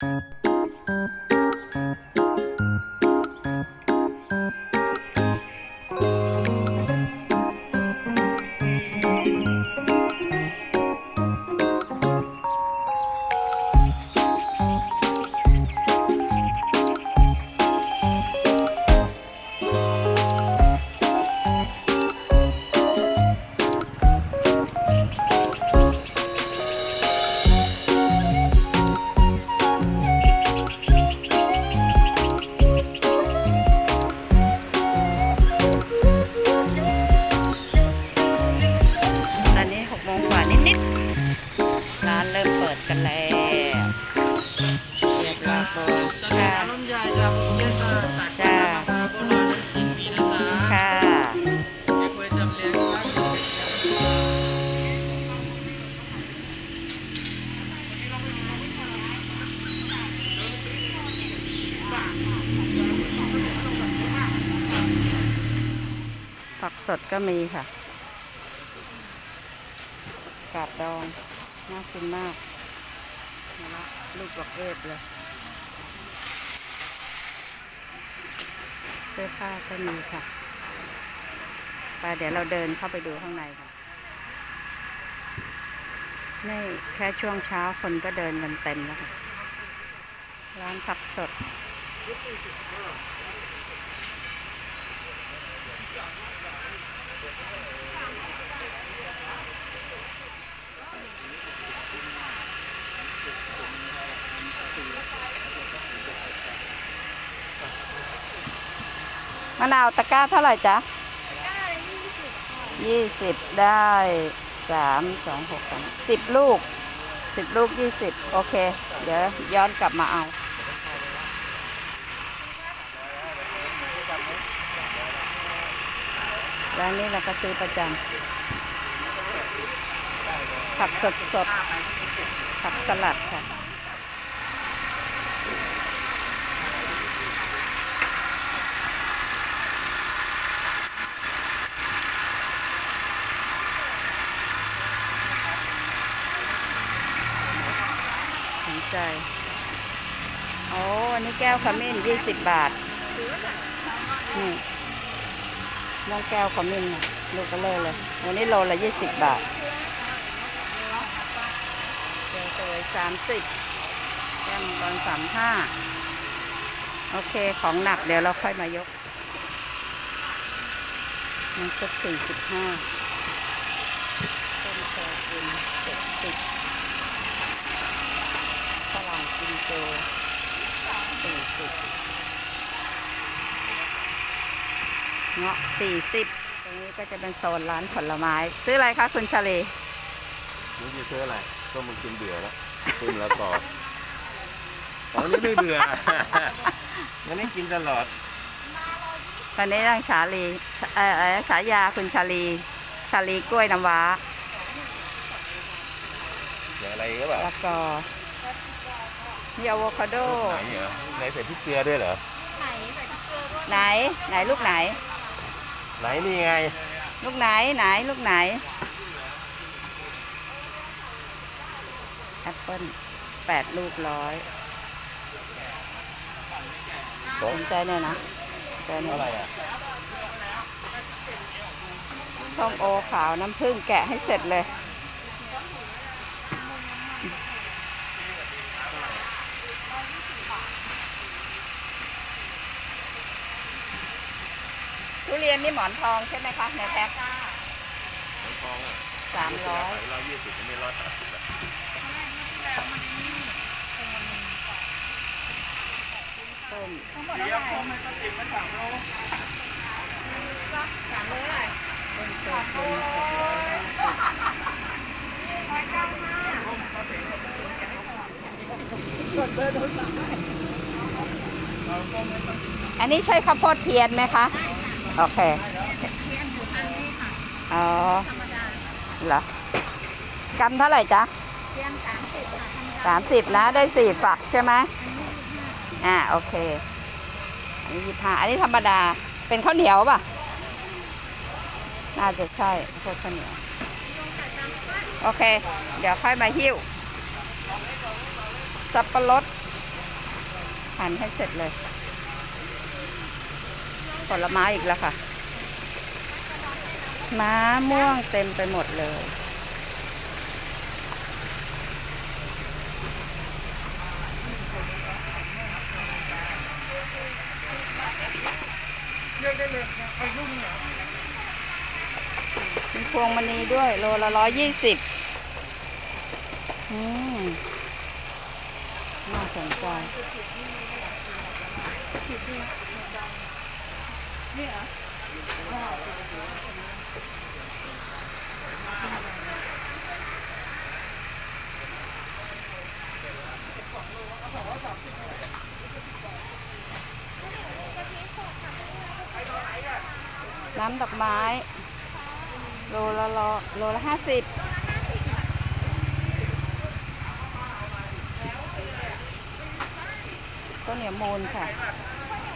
ต ผักสดก็มีค่ะ กาดดอง น่ากินมากมาละลูกบอกเอฟเลยเสื้อผ้าก็มีค่ะ ไปเดี๋ยวเราเดินเข้าไปดูข้างในค่ะ นี่แค่ช่วงเช้าคนก็เดินกันเต็มแล้วค่ะ ร้านผักสด มะนาวตะกร้าเท่าไหร่จ๊ะยี่สิบได้สามสองหกสามสิบลูกสิบลูกยี่สิบโอเค เดี๋ยวย้อนกลับมาเอา ร้านนี้เราก็ซื้อประจำผักสดสดๆผักสลัดค่ะ สน ใจโอ้อันนี้แก้วขมิ้นยี่สิบบาท นี่มองแก้วขมิ้นลูกก็เลยเลย วันนี้โลละยี่สิบบาทเจอสวยสามสิบแก้วมังกรสามห้า โอเค ของหนักเดี๋ยวเราค่อยมายก มันก็สี่สิบห้าต้นโซกินเจ็ดสิบ ฝรั่ง กินโจสี่สิบเงาะสี่สิบตรงนี้ก็จะเป็นโซนร้านผลไม้ ซื้ออะไรคะคุณชาลีนี่จะซื้ออะไรก็มันกินเบื่อแล้วซื้อแล้วก่อนตอนนี้ไม่เบื่องั้นนี่กินตลอดวันนี้ตั้งชาลีเอ่อเอ่อฉายาคุณชาลีชาลีกล้วยน้ำว้าอย่างอะไรก็แบบแล้วก็ มีอะโวคาโด ไหนเหรอไหนใส่พริกเกลือด้วยเหรอไหน ไหนลูกไหน ไหนนี่ไง ลูกไหนไหนลูกไหนแอปเปิ้ลแปดลูกร้อยสนใจเนี่ยนะสนใจเนี่ยเท่าไหร่อะส้มโอขาวน้ำผึ้งแกะให้เสร็จเลย เรียนนี่หมอนทองใช่ไหมคะในแพ็คน้ำทองอะสามร้อยร้อยยี่สิบไม่ร้อยสามสิบอะต้มเลี้ยงผมไม่ต้องติดมันสามโลต้มโซกุนหกร้อยห้าสิบอันนี้ใช่ข้าวโพดเทียนไหมคะ โอเคอ๋อเหรอกำเท่าไหร่จ๊ะสามสิบนะได้สี่ฝักใช่ไหมอ่าโอเค อันนี้ยี่ห้าอันนี้ธรรมดา เป็นข้าวเหนียวป่ะ น่าจะใช่พวกข้าวเหนียว โอเค เดี๋ยวค่อยมาหิ้ว สับปะรดหั่นให้เสร็จเลย ผลไม้อีกแล้วค่ะ ม้าม่วงเต็มไปหมดเลยมีพวงมณีด้วย โลละร้อยยี่สิบอืมน่าสนใจ น้ำดอกไม้ โลละโลโลละห้าสิบข้าวเหนียวมูลค่ะ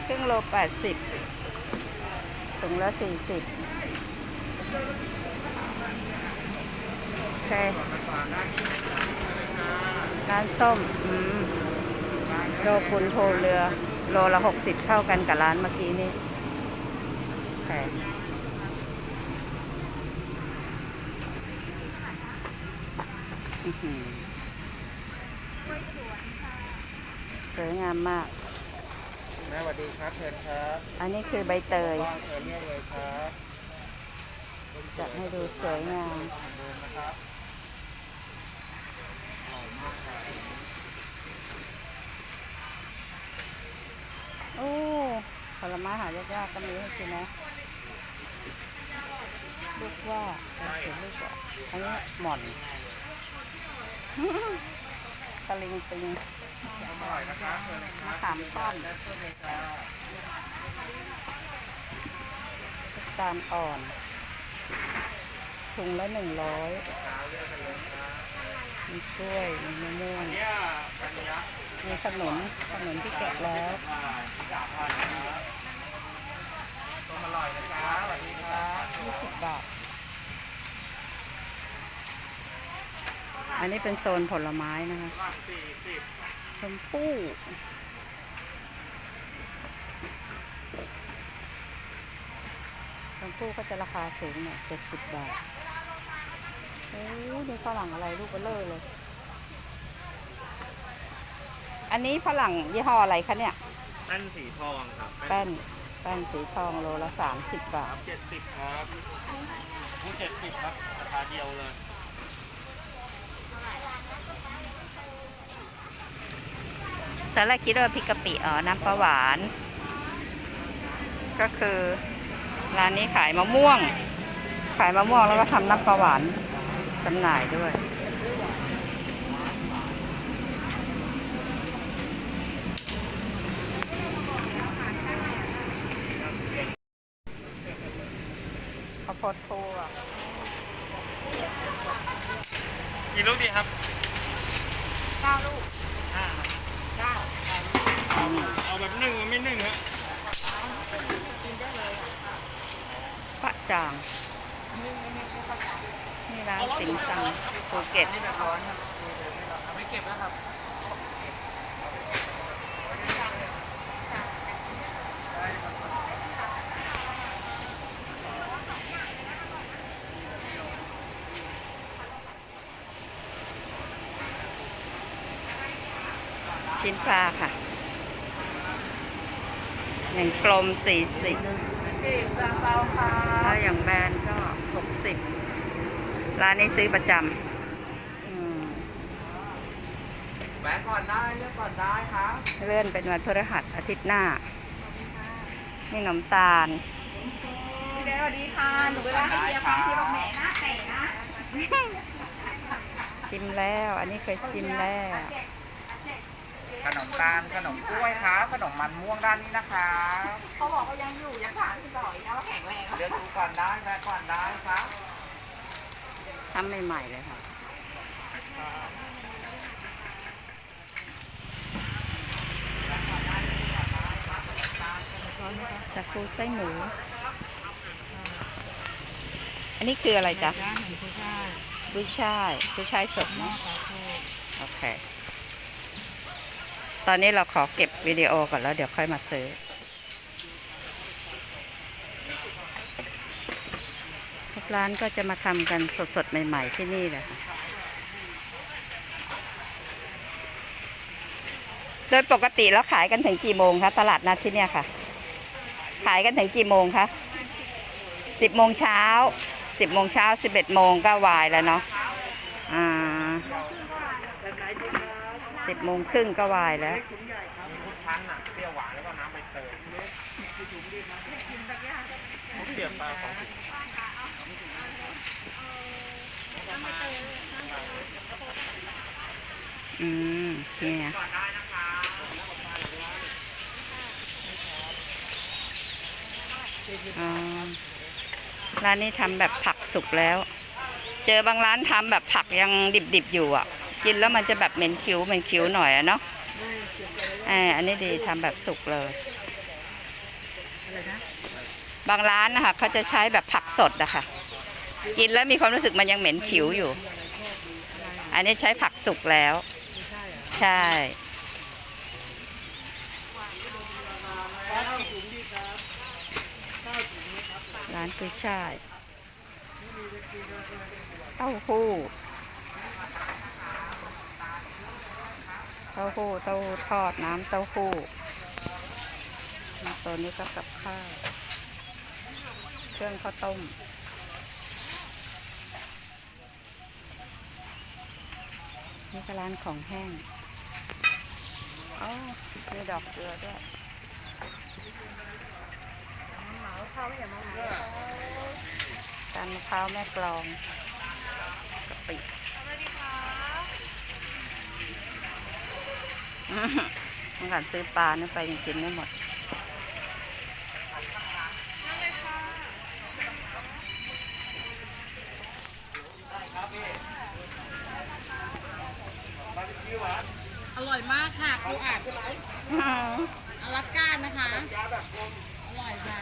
ครึ่งโลแปดสิบ ถุงละสี่สิบโอเคร้านส้ม อืมโลคุณโทเรือ โลละหกสิบเท่ากันกับร้านเมื่อกี้นี่โอเคอื้อหือสวยงามมาก แม่สวัสดีครับเชิญครับอันนี้คือใบเตยว่างเชิญเรียกเลยครับจัดให้ดูสวยงามดูนะครับโอ้ผลไม้หายากๆก็มีให้กินนะลูกว่าอะไรเขียนลูกว่าอันนี้หม่อนตะลิงปิง อร่อยนะครับเชิญเลยคมะขามป้อม เชิญเลยครับลูกตาลอ่อนถุงละหนึ่งร้อยมีกล้วยมีมะม่วงเนี่ยปัญญามีขนมขนมที่แกะแล้วอ่าที่ดาบพันนะต้มอร่อยนะคะสวัสดีค่ะยี่สิบบาท อันนี้เป็นโซนผลไม้นะคะ สี่สิบ ชมพู่ชมพู่ก็จะราคาสูงหน่อย70บาทโอ้ยนี่ฝรั่งอะไรลูกเบลเลอร์เลย อันนี้ฝรั่งยี่ห้ออะไรคะเนี่ยแป้นสีทองครับแป้นแป้นสีทองโลละ30บาทเจ็ดสิบครับผู้เจ็ดสิบครับราคาเดียวเลย ตอนแรกคิดว่าพริกกะปิอ๋อน้ำปลาหวาน ก็คือร้านนี้ขายมะม่วง ขายมะม่วงแล้วก็ทำน้ำปลาหวานจำหน่ายด้วย ข้าวโพดทูอะ กี่ลูกดีครับ เก้าลูก ห้า เก้า เอาแบบหนึ่งไม่หนึ่งฮะ ปะจาง นี่ร้านสิงซังภูเก็ต นี่แบบร้อนครับไม่เก็บแล้วครับ ชิ้นปลาค่ะอย่างกลมสี่สิบถ้าอย่างแบนก็หกสิบร้านนี้ซื้อประจำอืมแหวนก่อนได้เลือกก่อนได้ครับเลื่อนเป็นวันพฤหัสอาทิตย์หน้า นี่ขนมตาลพี่เดสวัสดีค่ะ หนูไปร้านไอเดียฟังที่เราแหม่นะแต่นะ ชิมแล้ว อันนี้เคยชิมแล้ว ขนมตาลขนมกล้วยครับขนมมันม่วงด้านนี้นะครับเขาบอกเขายังอยู่ยังถามที่ต่อยนะว่าแข็งแรงเลือกดูก่อนได้แวะก่อนได้ครับทำใหม่ๆเลยค่ะสาคูไส้หมู อันนี้คืออะไรจ๊ะกุ้ยช่ายกุ้ยช่ายสดเนาะโอเค ตอนนี้เราขอเก็บวิดีโอก่อนแล้วเดี๋ยวค่อยมาซื้อ ทุกร้านก็จะมาทำกันสดๆ ใหม่ ๆ ที่นี่แหละค่ะ โดยปกติแล้วขายกันถึงกี่โมงคะตลาดนัดที่เนี่ยค่ะ ขายกันถึงกี่โมงคะสิบโมงเช้าสิบโมงเช้าสิบเอ็ดโมงก็วายแล้วเนาะ อ่าสิบ โมงครึ่งก็วายแล้วพันอะเปรี้ยวหวานแล้วก็น้ำใบเตยผมเปรียบปลาของถึงอืมเนี่ยร้านนี้ทำแบบผักสุกแล้ว เจอบางร้านทำแบบผักยังดิบๆอยู่อะ กินแล้วมันจะแบบเหม็นคิ้วเหม็นคิ้วหน่อยอะเนาะเอออันนี้ดีทำแบบสุกเลยบางร้านนะคะเขาจะใช้แบบผักสดอะค่ะกินแล้วมีความรู้สึกมันยังเหม็นผิวอยู่ อันนี้ใช้ผักสุกแล้ว ใช่ร้านกุ้ยช่ายเต้าหู้ เต้าหู้เต้าหู้ทอดน้ำเต้าหู้ตัวนี้ก็กับข้าวเครื่องข้าวต้มนี่ก็ร้านของแห้งอ๋อมีดอกเกลือด้วยการมะพร้าวแม่กลองกะปิ อื้อหือเมื่อก่อนซื้อปลานี่ไปยังกินไม่หมดอร่อยมากค่ะปูอัดอลาสก้านะคะ อร่อยค่ะ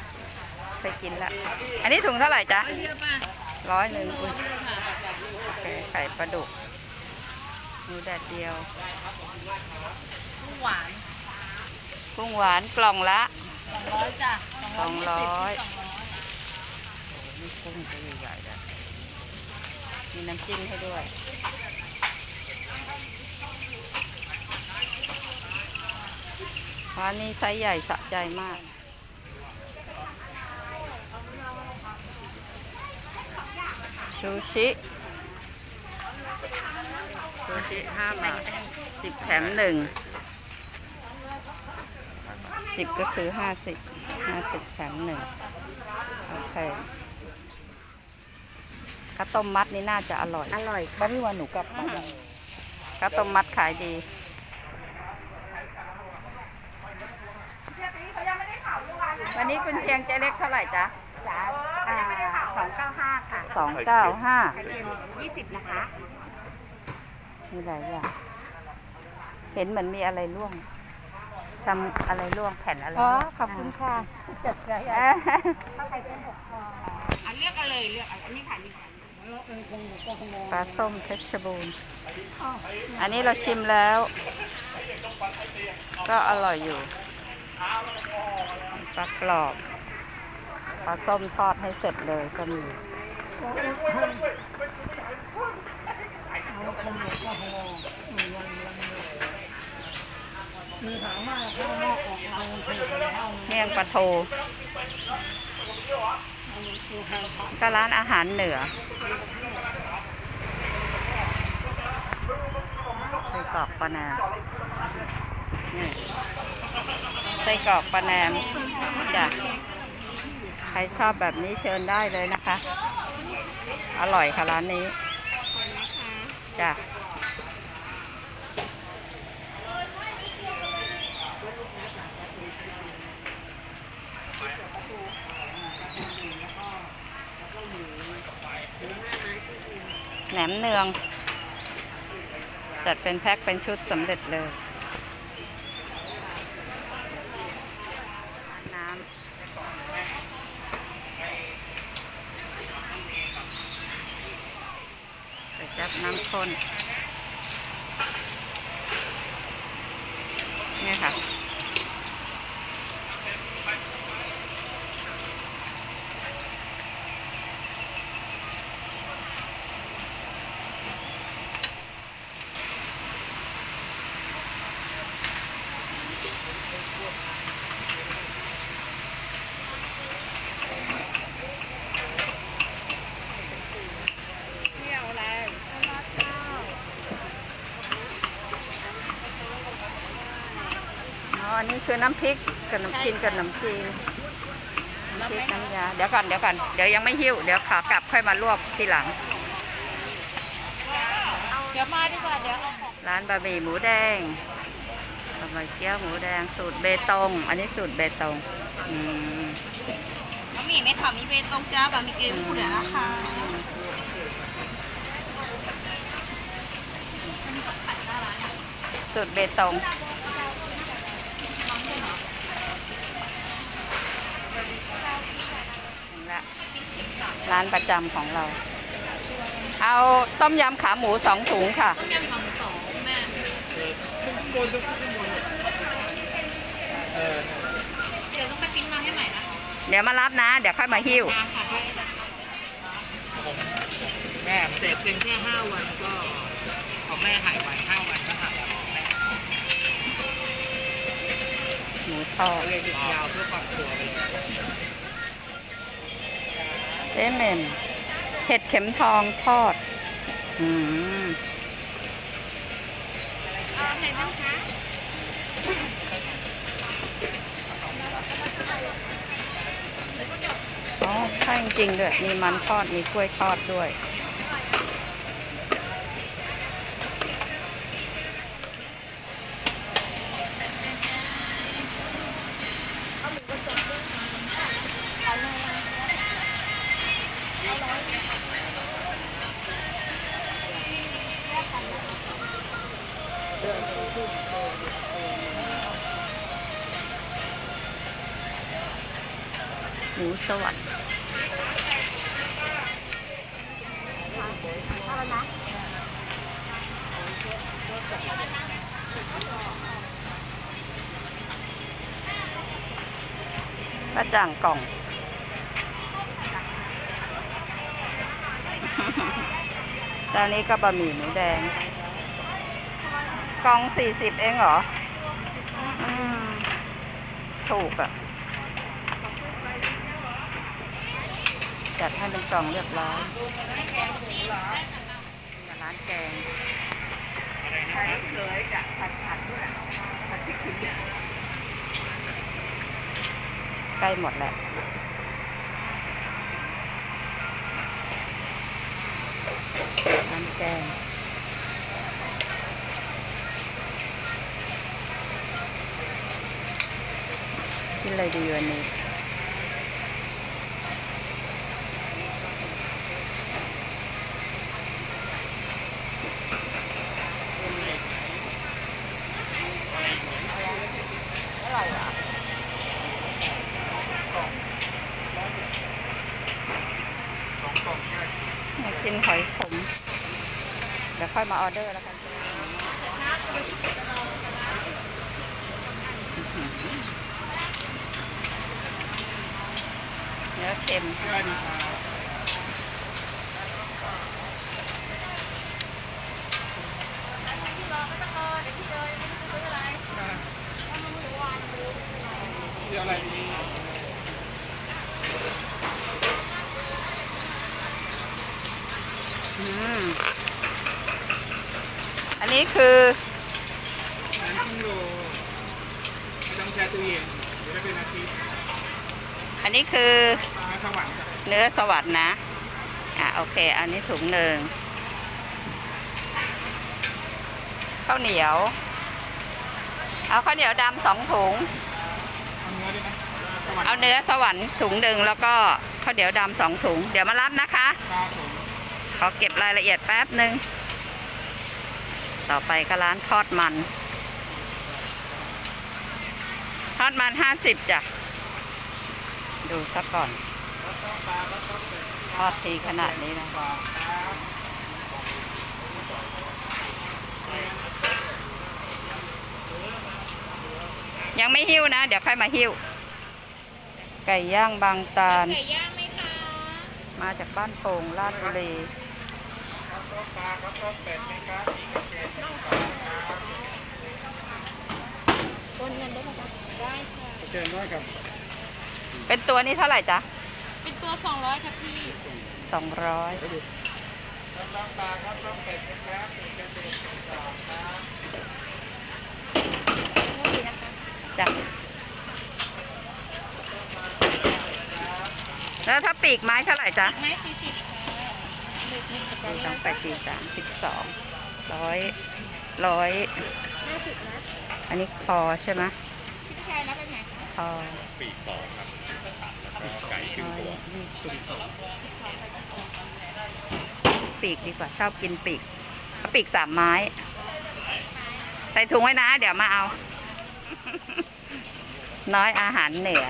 ไปกินละ อันนี้ถุงเท่าไหร่จ๊ะเยอะป่ะร้อยหนึ่งรวมเลยค่ะโอเคไข่ปลาดุก หมูแดดเดียวปูหวานกุ้งหวานกล่องละสองร้อยจ้ะสองร้อยสองร้อยมีกุ้งตัวใหญ่ๆเลยมีน้ำจิ้มให้ด้วยร้านนี้ไซส์ใหญ่สะใจมากชูชิ ชูชิห้าบาทสิบแถมหนึ่งสิบก็คือห้าสิบห้าสิบแถมหนึ่งโอเคข้าวต้มมัดนี่น่าจะอร่อยอร่อยบ้ามีวันหนูกลับมาข้าวต้มมัดขายดีวันนี้คุณเชียงเจเล็กเท่าไหร่จ๊ะสองเก้าห้าค่ะสองเก้าห้ายี่สิบนะคะ มีหลายอย่าง เห็นเหมือนมีอะไรร่วงทำอะไรร่วงแผ่นอะไรอ๋อ ร่วงขอบคุณค่ะ จัดเลยเอ้ยอันเลือกกันเลยเลือกอันนี้ค่ะนี่ค่ะปลาส้มเพชรบูรณ์ อันนี้เราชิมแล้ว ก็อร่อยอยู่ ปลากรอบ ปลาส้มทอดให้เสร็จเลยก็มี เมี่ยงปลาโทก็ร้านอาหารเหนือไส้กรอกปลาแหนมนี่ไส้กรอกปลาแหนมจ้ะใครชอบแบบนี้เชิญได้เลยนะคะ อร่อยค่ะร้านนี้จ้ะแหน มือง จัดเป็นแพ็คเป็นชุดสำเร็จเลย น้ำไปจับน้ำข้น ค่ะ อ๋อนี่คือน้ำพริกกับน้ำกินกับน้ำจีนน้ำพริกน้ำยา เดี๋ยวก่อนเดี๋ยวก่อนเดี๋ยวยังไม่หิ้วเดี๋ยวขากลับค่อยมาลวกทีหลัง เดี๋ยวมาดีกว่าเดี๋ยวเอาของร้านบะหมี่หมูแดงบะหมี่เกี๊ยวหมูแดงสูตรเบตง อันนี้สูตรเบตงอืมบะหมี่ไม่ถามมีเบตงจ้าบะหมี่เกลือหมูเดี๋ยวนะคะสูตรเบตง ร้านประจำของเรา เอาต้มยำขาหมูสองถุงค่ะ ต้มยำของสองแม่เดี๋ยวต้องไปปริ้นมาให้ใหม่นะคะเดี๋ยวมารับนะ เดี๋ยวค่อยมาหิ้วมาค่ะแม่เสร็จเพียงแค่ห้าวันก็ของแม่หายไปห้าวันก็หายแล้วแม่หมูทอดเลยหยุดยาวเพื่อความชัวร์เลย เจ๊เมนเห็ดเข็มทองทอด อืมอ๋อใช่จริงด้วย มีมันทอด มีกล้วยทอดด้วย กระจ่างกล่อง ตอนนี้ก็บะหมี่หมูแดง กล่องสี่สิบเองเหรอ อืม ถูกอะจัดให้เป็นกล่องเรียบร้อยร้านแกงใก ใกล้หมดแหละน้ำแกงกินอะไรดีวันนี้ อยากกินหอยขม เดี๋ยวค่อยมาออเดอร์แล้วกันเนื้อเค็มอืม อันนี้คือน้ำจิ้มโลไม่ต้องแช่ตู้เย็นเดี๋ยวได้เป็นอาทิตย์อันนี้คือมาสวรรค์เนื้อสวัสดนะ อะโอเค อันนี้ถุงหนึ่งข้าวเหนียว เอาข้าวเหนียวดำสองถุง เอาเนื้อด้วยนะสวรรค์เอาเนื้อสวรรค์ถุงหนึ่งแล้วก็ข้าวเหนียวดำสองถุง เดี๋ยวมารับนะคะ ครับผม ขอเก็บรายละเอียดแป๊บหนึ่ง ต่อไปก็ร้านทอดมัน ทอดมันห้าสิบจ้ะ ดูสักก่อน ทอดทีขนาดนี้นะเยังไม่หิ้วนะ เดี๋ยวค่อยมาหิ้ว ไก่ย่างบางตาล ไก่ย่างไหมคะ มาจากบ้านโป่งลาดบุรี เชิญด้วยครับเป็นตัวนี้เท่าไหร่จ๊ะเป็นตัว200ค่ะพี่สองร้อยจ้ะแล้วถ้าปีกไม้เท่าไหร่จ๊ะไม้สี่ สิบหนึ่งสองแปดสี่สามสิบสองร้อยร้อยอันนี้คอใช่ไหมพี่ชายนับเป็นไงคะคอปีกสองครับแล้วก็ไก่ครึ่งร้อตัวยี่สิบปีกดีกว่าชอบกินปีกเอาปีกสามไม้ ใส่ถุงไว้นะ เดี๋ยวมาเอา น้อยอาหารเหนือ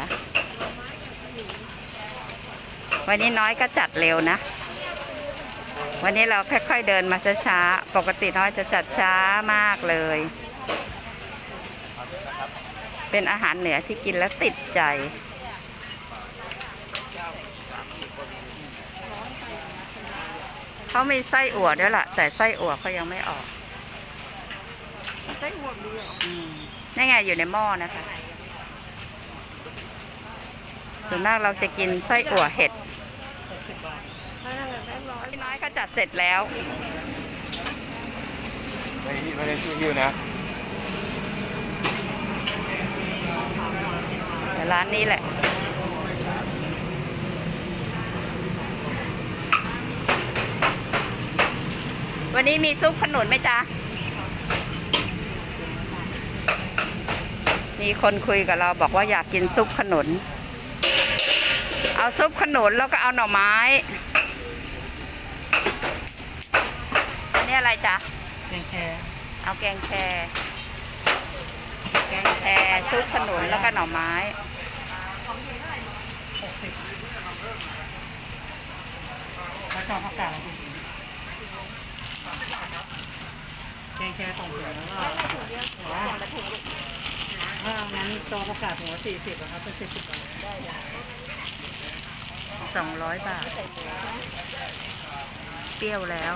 วันนี้น้อยก็จัดเร็วนะ วันนี้เราค่อยๆเดินมาช้าๆ ปกติน้อยจะจัดช้ามากเลย เป็นอาหารเหนือที่กินแล้วติดใจ เขามีไส้อั่วด้วยล่ะ แต่ไส้อั่วเขายังไม่ออก ไส้หัวมีออืมนี่ไงอยู่ในหม้อนะคะ ส่วนมากเราจะกินไส้อั่วเห็ด นั้นแบงค์ร้อยพี่น้อยเขาจัดเสร็จแล้ว ไม่ไม่ได้ช่วยหิ้วนะแต่ร้านนี้แหละ วันนี้มีซุปขนุนไหมจ๊ะ มีคนคุยกับเราบอกว่าอยากกินซุปขนุน เอาซุปขนุนแล้วก็เอาหน่อไม้ อันนี้อะไรจ๊ะแกงแครเอาแกงแครแกงแครซุปขนุนแล้วก็หน่อไม้แล้วจอผักกาดแกงแครสองถุงแล้วก็ถ้างั้นจอผักกาดหัวสี่สิบนะครับเป็นสี่สิบบาทสองร้อยบาท เปรี้ยวแล้ว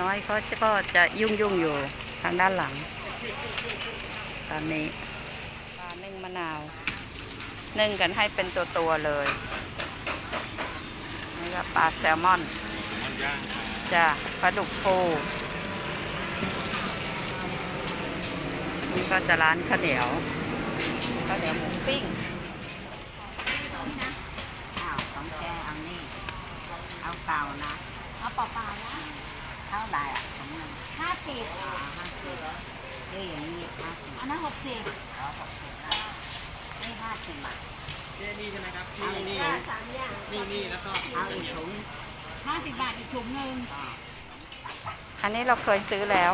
น้อยเขาก็จะยุ่งยุ่งอยู่ทางด้านหลัง ตอนนี้ปลานึ่งมะนาว นึ่งกันให้เป็นตัวตัวๆเลย นี่ก็ปลาแซลมอนจ้ะปลาดุกฟู นี่ก็จะร้านข้าวเหนียวข้าวเหนียวหมูปิ้งอ้าวสองแกเอานี่เอาเก่านะเอาเปล่าๆนะเท่าไหร่อะสองหนึ่งห้าสิบห้าสิบนี่อย่างนี้ห้าสิบอันนั้นหกสิบนี่ห้าสิบบาทนี่ใช่ไหมครับนี่นี่สามอย่างนี่นี่แล้วก็เอาอีกถุงห้าสิบบาทอีกถุงหนึ่งอันนี้เราเคยซื้อแล้ว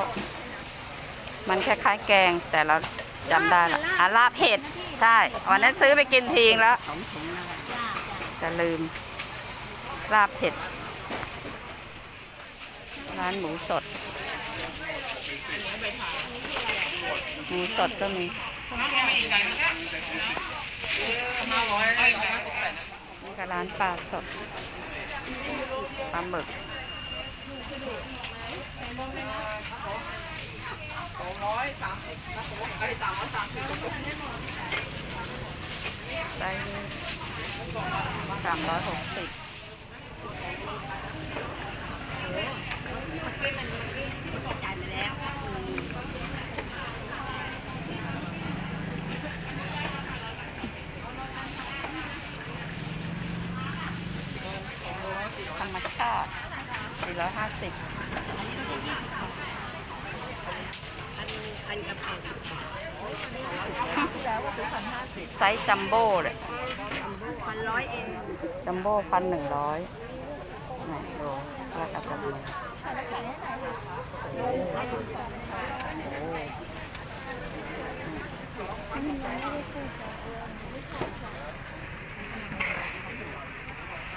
มันคล้ายๆแกงแต่เราจำได้ละอะลาบเห็ดใช่วันนั้นซื้อไปกินทิ้งแล้วจ้าจะลืม ลาบเผ็ด ร้านหมูสด หมูสดก็มีห้าร้อยห้าสิบแปดนี่ก็ร้านปลาสดปลาหมึก สองร้อยสามสิบนะผมไอ้สามร้อยสามสิบไส้สามร้อยหกสิบธรรมชาติสี่ร้อยห้าสิบ ไซส์จัมโบ้เลยพันร้อยเองจัมโบ้พันหนึ่งร้อยไหนดูราคาจัมโบ้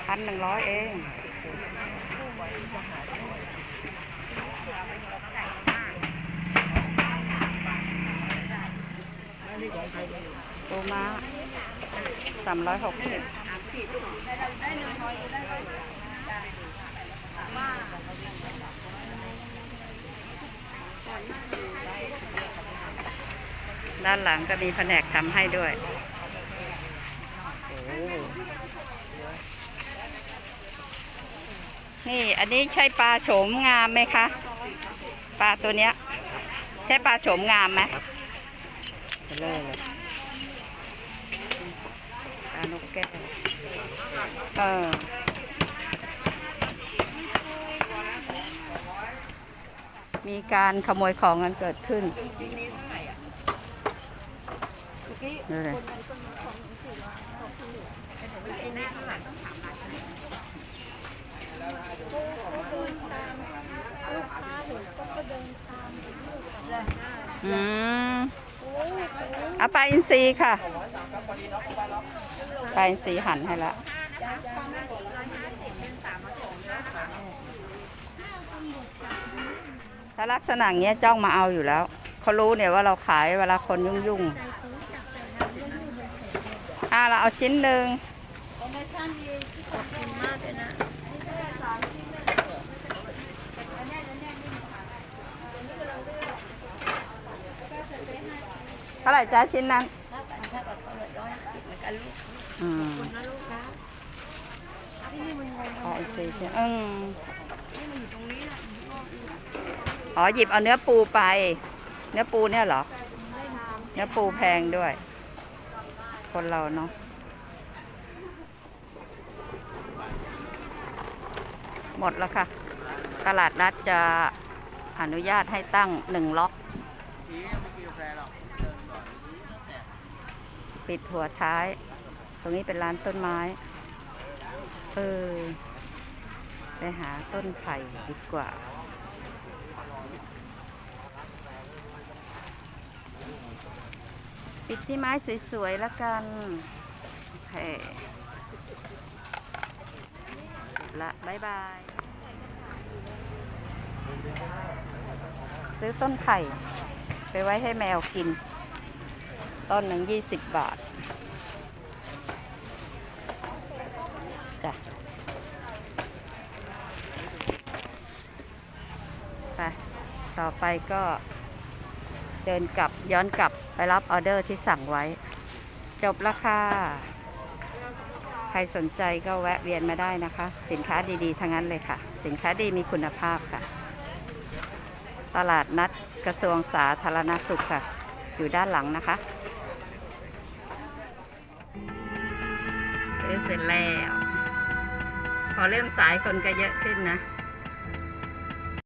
พันหนึ่งร้อยเอง ปูม้าสามร้อยหกสิบด้านหลังก็มีแผนกทำให้ด้วยนี่ อันนี้ใช่ปลาโฉมงามไหมคะ ปลาตัวเนี้ย ใช่ปลาโฉมงามไหมไปเลยเลยปลานก แก้วเออมีการขโมยของกันเกิดขึ้นดูเลยอืมเอาปาอินทรีค่ะ ปสีหันให้ละถ้าลักษณะอย่างเงี้ยจ้องมาเอาอยู่แล้ว เขารู้เนี่ยว่าเราขายเวลาคนยุ่งๆอ่าเราเอาชิ้นหนึ่งเท่าไหร่จ้าชิ้นนั้น อืมขออีกสี่ชิ้นอืมอ๋อหยิบเอาเนื้อปูไป เนื้อปูเนี่ยเหรอเนื้อปูแพงด้วย คนเราเนาะหมดแล้วค่ะ ตลาดนัดจะอนุญาตให้ตั้งหนึ่งล็อก ปิดหัวท้าย รงนี้เป็นร้านต้นไม้ เออ ไปหาต้นไผ่ดีกว่า ปิดที่ไม้สวยๆแล้วกัน โอเคละบายบาย ซื้อต้นไผ่ไปไว้ให้แมวกิน ต้นหนึ่งยี่สิบบาท จ้ะ ไป ต่อไปก็เดินกลับย้อนกลับไปรับออเดอร์ที่สั่งไว้ จบราคาใครสนใจก็แวะเวียนมาได้นะคะ สินค้าดีๆ ทั้งนั้นเลยค่ะ สินค้าดีมีคุณภาพค่ะ ตลาดนัดกระทรวงสาธารณสุขค่ะ อยู่ด้านหลังนะคะ ซื้อเสร็จแล้ว พอเริ่มสายคนก็เยอะขึ้นนะ